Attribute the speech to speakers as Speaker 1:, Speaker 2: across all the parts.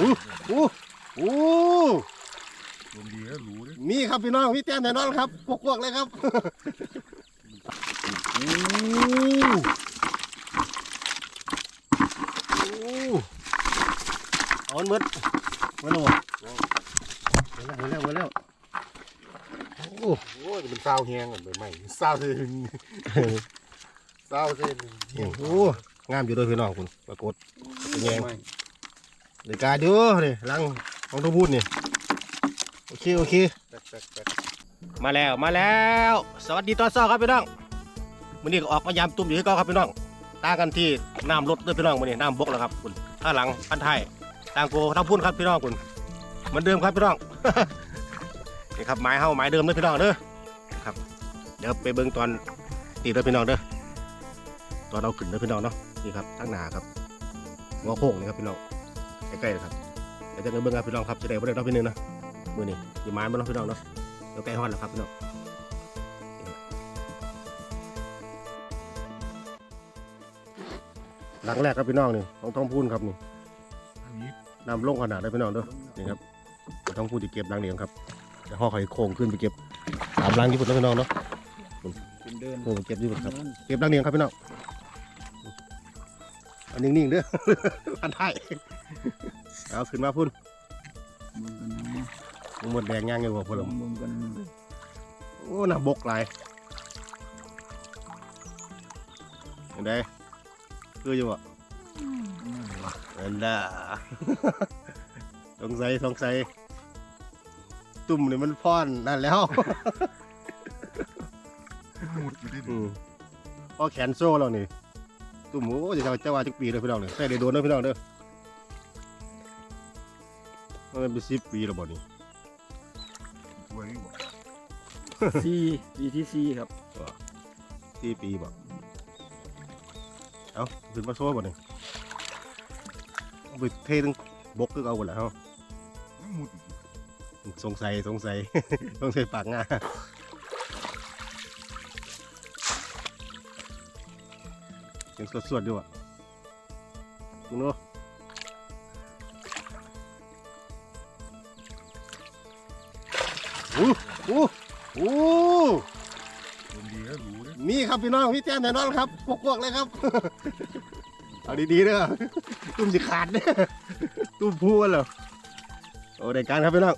Speaker 1: อู้อู้อู้
Speaker 2: ลมดีแล้วรู้เลย
Speaker 1: มีครับพี่น้องมีแต้มแน่นอนครับพวกๆเลยครับอู้อู้เอามันหมดมาหนูมาแล้วมาแล้วมาแล้วโอ้
Speaker 2: โอ้ยเป็นเศร้าแห้งกันไปใหม่เศร้าเลยเศร้าเลย
Speaker 1: โหงามอยู่ด้วยพี่น้องคุณปรากฏเป็นไง
Speaker 2: ไม่
Speaker 1: เดี๋ยวกาดูนี่ลังของทุกพูดนี่โอเคโอเค มาแล้วมาแล้ว สวัสดีตอนเช้าครับพี่น้องมื้อนี้ก็ออกมายามตุ่มอยู่ที่เก่าครับพี่น้องตางกันที่น้ำลดด้วยพี่น้องมื้อนี้น้ำบกแล้วครับคุณข้างหลังพันไทยต่างโกทั้งพุ่นครับพี่น้องคุณเหมือนเดิมครับพี่น้องนี่ครับไม้เฮาไม้เดิมเลยพี่น้องเด้อครับ เดี๋ยวไปเบิ่งตอนตีเลยพี่น้องเด้อตอนเอาขึ้นเด้อพี่น้องเนาะนี่ครับทั้งหนาครับหัวโค้งนี่ครับพี่น้อง ใกล้ๆเลยครับเดี๋ยวจะเบิ่งครับพี่น้องครับจะได้บ่ได้รอบพี่นึงนะมื้อนี้อยู่ไม้บ่เนาะพี่น้องเนาะเดี๋ยวใกล้ฮอดแล้วครับพี่น้องหลังแรกครับพี่น้องนี่ต้องต้องพูนครับนี่
Speaker 2: อันนี้
Speaker 1: นำลงขนาดได้พี่น้องเด้อนี่ครับต้องพูดที่เก็บหลังเดียวครับจะห่อไข่โค้งขึ้นไปเก็บสามหลังญี่ปุ่นแล้วพี่น้องเนาะ
Speaker 2: เป็นเดิน
Speaker 1: โค้งเก็บญี่ปุ่นครับเก็บหลังเดียวครับพี่น้องอันนิ่งๆเด้ออันท้าย เอาขึ้นมาพุ่น
Speaker 2: มึงกันนะ
Speaker 1: หมดแดงย่างอยู่บ่พุ่นหรอ
Speaker 2: มึงกัน
Speaker 1: โอ้หน้าบกหลายเห็นได้คืออยู่บ่เห็นได้สงสัยสงสัยตุ่มนี่มันพอนนั่นแล้ว
Speaker 2: หมุดไม่ได้
Speaker 1: อืมพอแขนโซ่แล้วนี่ตุ่มโอ้จะเจ้าว่าจักปีเลยพี่น้องเลยใส่ได้โดนเด้อพี่น้องเด้อ มันเป็นสิบปีแล้วบ่นี่
Speaker 2: ตัวนี้บอก
Speaker 3: ซีปีที่ซีครับ
Speaker 1: สี่ปีบ่เอ้าขึ้นมาโซ่บ่นี่เอาไปเททั้งบกคือเอาหมดแล้ว
Speaker 2: หมุด
Speaker 1: สงสัยสงสัย สงสัยปากง่ายังสวดๆอยู่อะมึงเนาะ อู้อู้อู้
Speaker 2: ลมดีแล้วรู้เลย
Speaker 1: มีครับพี่น้องพี่แจ้งแน่นอนครับพวกๆเลยครับ เอาดีๆเด้อตุ้มสิขาดเนี่ยตุ้มพูนเหรอโอ้ได้การครับพี่น้อง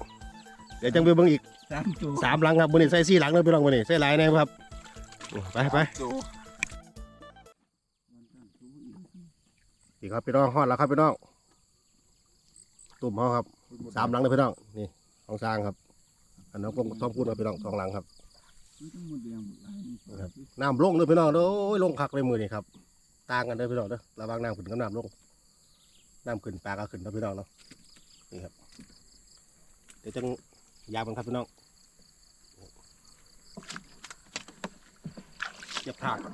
Speaker 1: เดี๋ยวจังไปเบิ่งอีก
Speaker 3: สามตัว
Speaker 1: สามหลังครับบนนี้ใส่สี่หลังเลยพี่น้องบนนี้ใส่หลายแน่ครับไปไปอีกครับพี่น้องฮอดแล้วครับพี่น้องตุ่มเฮาครับสามหลังเลยพี่น้องนี่ของสร้างครับ อันนั้นก็ต้องพูดครับพี่น้องสองหลังครับ
Speaker 3: หมดแดงหมดลายนี่
Speaker 1: ครับน้ำลงเลยพี่น้องเด้อโอ้ยลงคักเลยมือนี่ครับต่างกันเลยพี่น้องเด้อระหวังน้ำขึ้นกับน้ำลงน้ำขึ้นปลาก็ขึ้นนะพี่น้องเนาะนี่ครับเดี๋ยวจังยาวมันครับพี่น้องเก็บถากครับ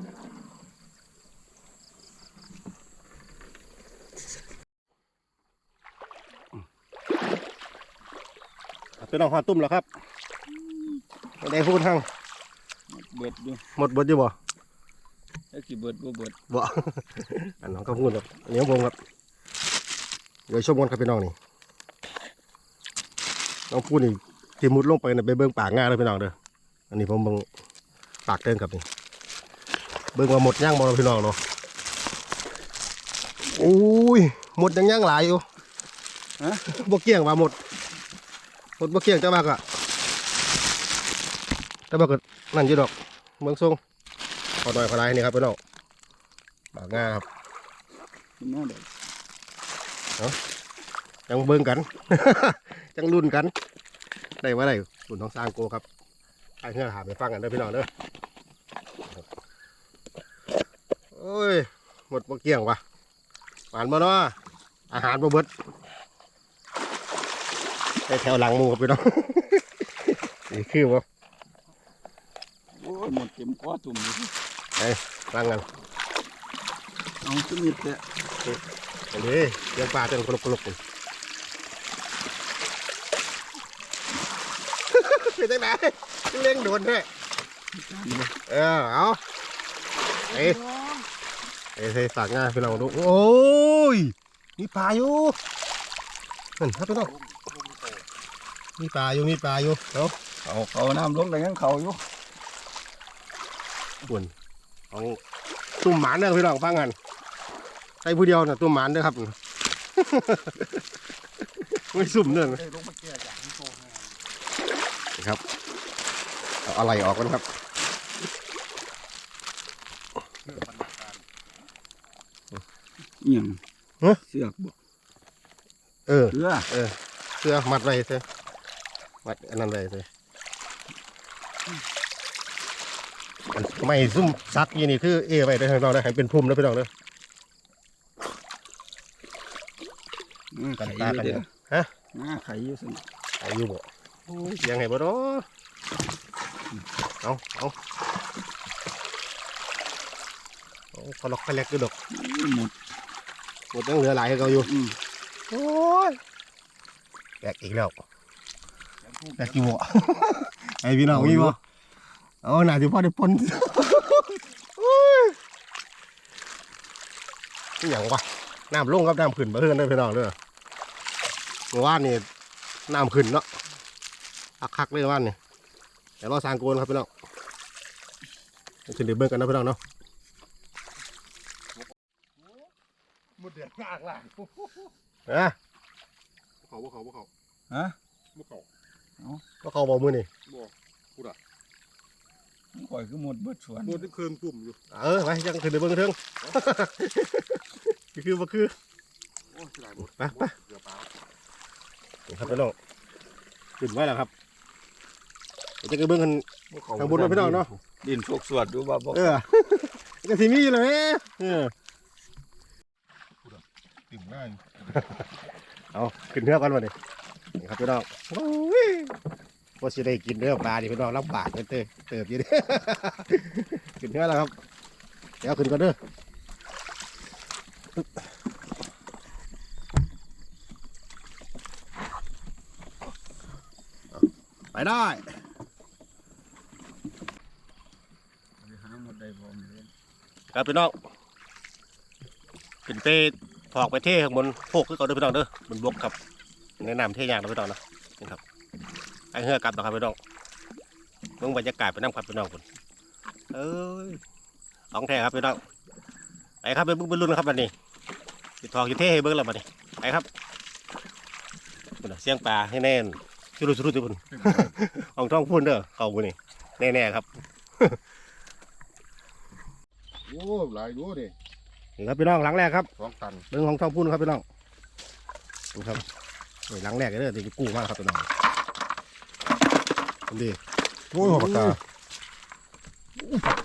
Speaker 1: พี่น้องหอดตุ้มแล้วครับ ได้พูดทาง
Speaker 3: เบิดอยู่
Speaker 1: หมดบดอยู่บ่
Speaker 3: ถ้าสิเบิดบ่เบิด
Speaker 1: บ่ อันน้องก็พูดครับอันนี้ของผมครับเดี๋ยวชมกันครับพี่น้องนี่น้องพูดนี่ที่มุดลงไปน่ะไปเบิ้งปากง่าเลยพี่น้องเด้ออันนี้ผมเบิ้งปากเติงครับนี่เบิ้งว่าหมดย่างบ่เราะพี่น้องเนาะโอ้ยหมดยังย่างหลายอยู่ฮะบ่เกี่ยงว่าหมดหมดบ่เกี่ยงจะมากอะ แต่ว่าก็นั่นอยู่ดอกเบิ้งทรงขอหน่อยขอหลายนี่ครับพี่น้องปากง่าครับ
Speaker 3: คุณน้าเด็ก
Speaker 1: จังเบิ่งกัน จังรุ่นกัน ได้ว่าได้รุ่นท้องสร้างโกครับไอ้เฮือหาไปฟังกันเด้อพี่น้องเด้อโอ้ย หมดบ่เกลี้ยงวะหวานบ่เนาะอาหารบ่เบิดได้แถวหลังหมูครับพี่น้องนี่คือบ่
Speaker 3: โอ้ย หมดเต็มคอตุ่มเลย
Speaker 1: ฟังกัน
Speaker 3: เอาขึ้นมิดแต่
Speaker 1: อันนี้เลี้ยงปลาจังกลกกลกเป็นจังไหนเลี้ยงโดนแท้เออเอาเอ้ยเอ้ยฝากงานพี่น้องดูโอ้ยมีปลาอยู่เห็นครับพี่น้องมีปลาอยู่มีปลาอยู่เนาะ
Speaker 3: เขาเขาน้ำลงแต่ยังเขาอยู่
Speaker 1: ส่วนของตุ่มหมานเด้อพี่น้องฟังกันใส่ผู้เดียวน่ะตุ่มหมานเด้อครับ ไม่สุ่มเด้อ
Speaker 2: เอ้ยลงมาแก้จากที่โตให้
Speaker 1: ครับเอาอะไรออกกันครับ
Speaker 2: เรื่องบรรณาการ
Speaker 3: เอียง
Speaker 1: ฮะ
Speaker 3: เสือกบ่
Speaker 1: เออ
Speaker 3: เรือ
Speaker 1: เสื้อมัดไว้เสื้อมัดอันนั้นไว้เสื้ออัน ไม่ซุ่มซักอยี่นี่คือเอไว้ได้อให้เราได้ให้เป็นพุ่มแล้วพี่น้องเด้อ
Speaker 3: หน้า
Speaker 1: กัน
Speaker 3: ไข่
Speaker 1: ตา
Speaker 3: อยู่
Speaker 1: กัน
Speaker 3: เด้
Speaker 1: เนี่
Speaker 3: อย
Speaker 1: ฮะ
Speaker 3: หน้าไข่อยู่สิ
Speaker 1: อายุบ่โอ้ยเสียงไงบ่เนาะเอาเอาเอาเขาล็อกไปแลกด้วยดอก
Speaker 3: หมด
Speaker 1: หมดยังเหลือหลายให้เขาอยู่
Speaker 3: อืม
Speaker 1: โอ้ยแบกอีกแล้วแบกกี่บ่ไอพี่น้องมีบ่ เอาหน่าสิพ่อได้ปนโอ้ยนี่หยังวะน้ำลงกับน้ำขึ้นมาเพื่อนได้อพี่น้องเด้อเมื่อวานนี่น้ำขึ้นเนาะอักคักเลยว่านนี่เดี๋ยวเราสร้างโกนครับพี่น้องขึ้นเดี๋ยวเบิ่งกันนะพี่น้องเนาะ
Speaker 2: หมดเดือดงากล่าง
Speaker 1: อะ
Speaker 2: เขาบ่เขาบ่เขา
Speaker 3: ฮะ
Speaker 2: บ่เขา
Speaker 1: ก็เขาบอกมือนี่
Speaker 2: บ่
Speaker 3: ข่อยคือหมดเบิดสวน
Speaker 2: หมดที่เครื่องตุ่มอยู่
Speaker 1: เออไปยังขึ้นเดี๋ยวเบิ่งกันเถิงคือบ่คือ
Speaker 2: โอ้ยสิหลายหมด
Speaker 1: ไปไป
Speaker 2: เดือดปลา
Speaker 1: นี่ครับพี่น้องขึ้นไว้แล้วครับเดี๋ยวจะไปเบิ่งกัน
Speaker 2: บ่เขา
Speaker 1: ทางบนนะพี่น้องเนาะ
Speaker 3: ดินโชกสวดดูว่าบ่
Speaker 1: เออก็สิมีอยู่เลยเออ
Speaker 2: ติ่มง่าย
Speaker 1: เอาขึ้นเรือกันมาดินี่ครับพี่น้องโอ้ย ว่าสิได้กินเนื้อปลาดิพี่น้องลำบากเติบเติบอยู่เดิขึ้นเรือแล้วครับ เดี๋ยวขึ้นกันเด้อไปได้
Speaker 3: หาหมดได้บ่มีเล่น
Speaker 1: ครับพี่น้องขึ้นไปถอกไปเท่ข้างบนโคกคือเขาเด้อพี่น้องเด้อบนบกครับแนะนำเท่ยากนะพี่น้องนะนี่ครับ ไอ้เหือกลับนะครับพี่น้องเมืองบรรยากาศไปน้ำครับพี่น้องคุณเอ้ยของแท้ครับพี่น้องไปครับไปเบิ้งบอลลูนครับวันนี้ติดทองอยู่เท่ให้เบิ้งแล้ววันนี้ไปครับพุ่นน่ะเสียงปลาให้แน่นชุรุชุรุทุกคนของท้องพุ่นเด้อเขาบุนี่แน่ๆครับ
Speaker 2: โอ้หลายดูดิ
Speaker 1: นี่ครับพี่น้องหลังแรกครับ
Speaker 2: สองตัน
Speaker 1: เรื่องของทองพูนครับพี่น้องดูครับนี่หลังแรกเลยเด้อที่กู้มากครับพี่น้อง ดี
Speaker 2: โอ้ยหัวปากกา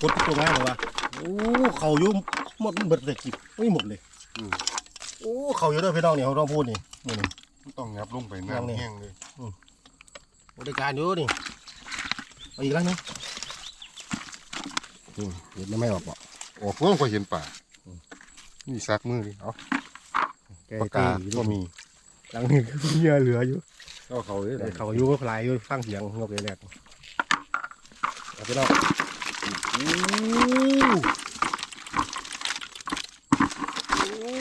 Speaker 1: กดตัวง่ายเลยวะโอ้เขาอยุ่หมดมันเบิดเลยกิบไม่หมดเลยโอ้เขาอยู่เด้อพี่น้องนี่ของทองพูนนี่นี่นี่
Speaker 2: ต้องงับลงไป
Speaker 1: ยังนี่
Speaker 2: น้ำแห้งเลย
Speaker 1: บริการอยู่นี่เอาอีกแล้วนะอืมเห็นไม่ออกบ่
Speaker 2: โอ้เพิ่งเคยเห็นป่านี่ซักมือดิเอา
Speaker 1: แก
Speaker 2: ปากกา
Speaker 1: ตี
Speaker 2: ก็มี
Speaker 1: หลังนี้คือเหี้ยเหลืออยู่
Speaker 2: ก็เขาเลย
Speaker 1: แต่เขาอยู่หลายอยู่ฟังเสียงนกเลยแรกเอาพี่น้องโอ้โอ้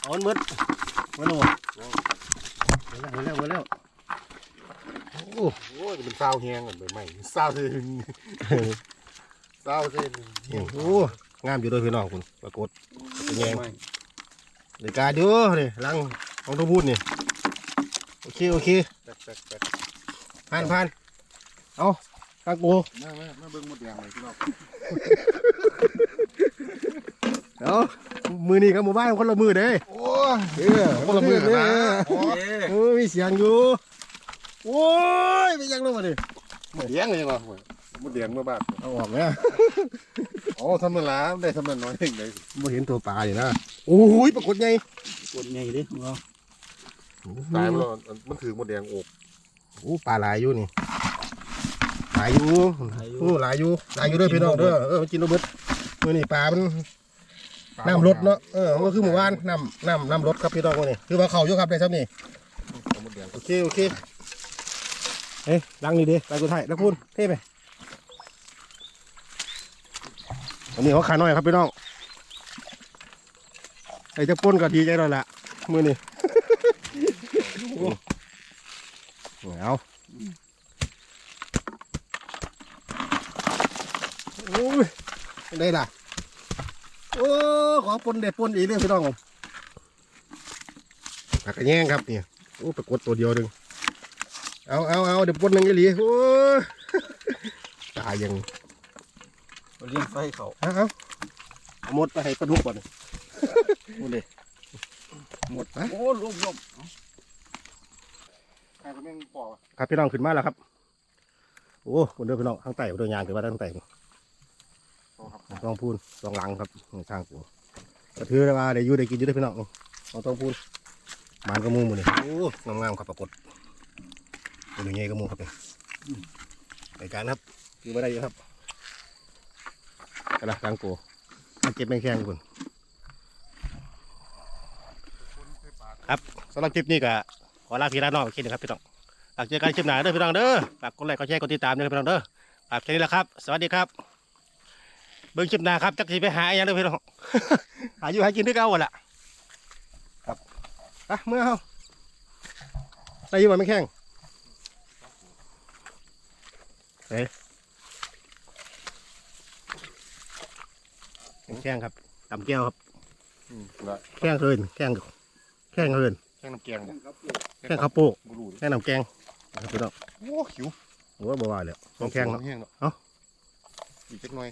Speaker 1: เอามันมืดมาหนูมาแล้วมาแล้วมาแล้วโอ้
Speaker 2: โอ้ยมันเศร้าแห้งกันไปไหมเศร้าเลยเศร้าเลย
Speaker 1: โหงามอยู่ด้วยพี่น้องคุณปรากฏเป็นไง
Speaker 3: ไม่
Speaker 1: เดี๋ยวการดูนี่หลังของทบูดนี่โอ เคโอเค
Speaker 2: แป๊กแป๊กแป๊ก
Speaker 1: ผ่านผ่านเอาตาโก
Speaker 2: มามามาเบิ่งหมดแดงเลยพี่น้อง
Speaker 1: เดี๋ยวมือนี่กับหมู่บ้านคนละมือเด้
Speaker 2: โอ้ย
Speaker 1: เออ
Speaker 2: คนละมือกันนะ
Speaker 3: โอ้ย
Speaker 1: เออมีเสียงอยู่โอ้ยไปยังลงมาดิ
Speaker 2: หมดแดงเลยเหรอหมดแดงเมื่อบ้าน
Speaker 1: เอาออกไหม
Speaker 2: อ๋อทำมันล้าได้ทำมันน้อยเองเลย
Speaker 1: ไม่เห็นตัวปลาเลยนะโอ้ยปรากฏไง
Speaker 3: กดใหญ่เด้ของเรา
Speaker 2: ตายไปแล้วมันถือหมดแดงอก
Speaker 1: โอ้ปลาหลายอยู่นี่หลายอยู่โอ้หลายอยู่หลายอยู่เด้วยพี่น้องเด้อเออมันกินโรเบิดมือนี่ปลามันน้ำรถเนาะเออมันก็คือหมู่บ้านน้ำน้ำน้ำรถครับพี่น้องมือนี่คือว่าเขาอยู่ครับได้ครับนี่
Speaker 2: หมดแดง
Speaker 1: โอเคโอเคเอ้ยดังนี่ดิดังกูไทยแล้วพูดเท่ไปวันนี้เขาขาน้อยครับพี่น้องไอ้เจะป้นก็ดีใจแล้วล่ะมือนี่ เอาโอ้ยเป็นได้ล่ะ โอ้ ของปนเด็ดปนอีกเรื่องพี่น้องผักกระแยงครับเนี่ยโอ้ไปกดตัวเดียวหนึ่งเอาเอาเอาเดี๋ยวปนหนึ่งอีหลีโอ้ยตายยัง
Speaker 3: เลี้ยงไฟเขา
Speaker 1: เอาเอาเอาหมดไปให้ปลาดุกก่อน
Speaker 3: หมดเลยหมดโอ้ลมลม
Speaker 2: ใครก็แม่งปอก
Speaker 1: ครับพี่น้องขึ้นมาแล้วครับ โอ้คนเดินพี่น้องข้างใต้คนเดินยางถือว่าตั้งแต่
Speaker 2: ปอกครับ
Speaker 1: ต้องพูนต้องหลังครับทางกูก็ถือได้ว่าได้อยู่ได้กินอยู่ได้อพี่น้องต้องต้องพูนมานกระมูมือนี่โอ้งามๆครับปรากฏตัวนี้ใหญ่กระมูครับนี่ในการครับคือไม่ได้เยอะครับกระดาษทางกูมาเก็บแมงแข้งคุณครับสำหรับคลิปนี้ก็ ขอลาพี่ลาน้องไปคิดนะครับพี่น้องฝากเจอกันคลิปหน้าเด้อพี่น้องเด้อฝากกดไลค์กดแชร์กดติดตามด้วยพี่น้องเด้อฝากแค่นี้แหละครับ สวัสดีครับ เบิ่งคลิปหน้าครับจักสิไปหาอหยังเด้อพี่น้อง หาอยู่หากินด้วยกันเอาหมดละครับอะเมื่อเฮาได้อยินว่าไม่แข้งเฮ้ยแข้งครับตำแก้วครับ
Speaker 2: อืมละ
Speaker 1: แข้งเฮินแข้งแข้งเฮิน
Speaker 2: แค่น้ำแกงบ่
Speaker 1: แข้งข้าวโพด
Speaker 2: บ่รู้ดิ
Speaker 1: แข้งน้ำแกงนะครับพี่น้อง
Speaker 2: โอ้หิว
Speaker 1: โอ้ยบ่ว่าเลยแข้งเนาะ
Speaker 2: แห้งเนาะ
Speaker 1: เอ้า
Speaker 2: อีกจักหน่อย